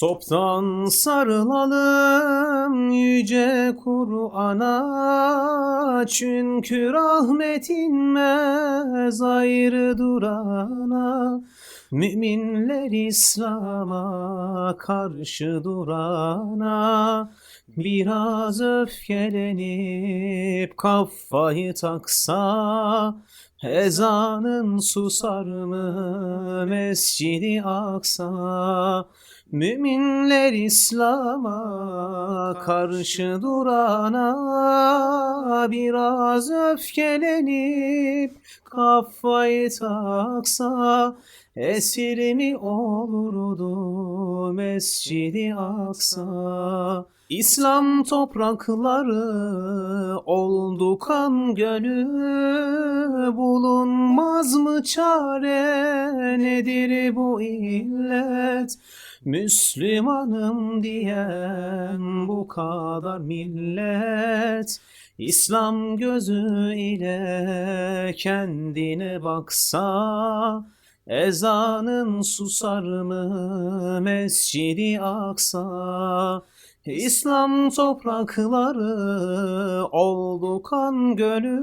Toptan sarılalım yüce Kur'an'a. Çünkü rahmet inmez ayrı durana. Müminler İslam'a karşı durana. Biraz öfkelenip kafayı taksa Ezanın susar mı? Mescidi Aksa. Müminler İslam'a karşı durana biraz öfkelenip kafayı taksa esir mi olurdu Mescidi Aksa? İslam toprakları oldu kan gölü bulunmaz mı? Çare nedir bu illet? Müslümanım diyen bu kadar millet İslam gözü ile kendine baksa Ezanın susar mı? Mescidi Aksa İslam toprakları oldu kan gölü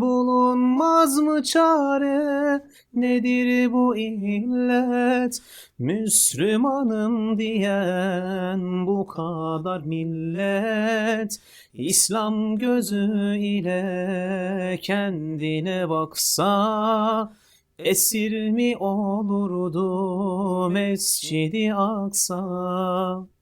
bulunmaz mı çare? Nedir bu illet? Müslümanım diyen bu kadar millet İslam gözü ile kendine baksa Esir mi olurdu Mescidi Aksa